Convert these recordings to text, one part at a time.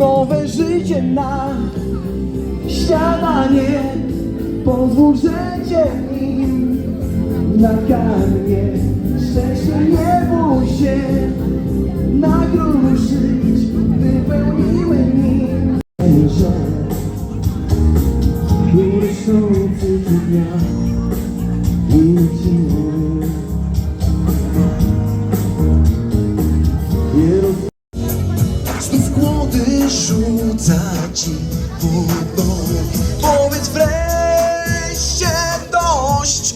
Nowe życie na śniadanie. Pozwól, że cię nim nakarmię. Szczęście nie bój się. Nagruszyć Wypełniły nim Że Które są dnia Znów głody rzuca ci wodą Powiedz wreszcie dość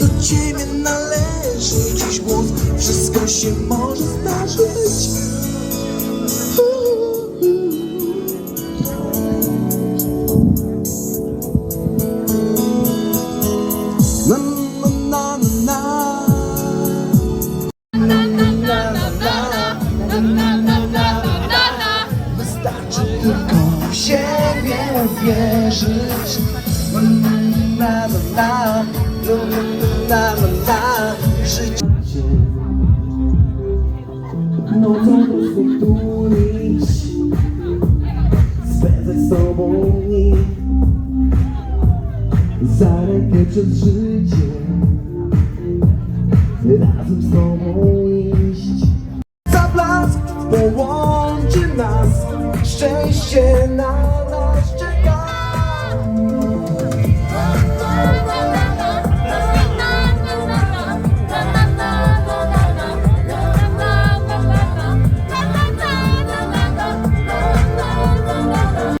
Do ciebie należy dziś głos Wszystko się może zdarzyć Na na na na na wierzyć. Na na na Na na na Życie Nocą znów tulić Spędzać z tobą dni Za rękę przez życie Razem z tobą iść. Zablask połączy nas. Szczęście nas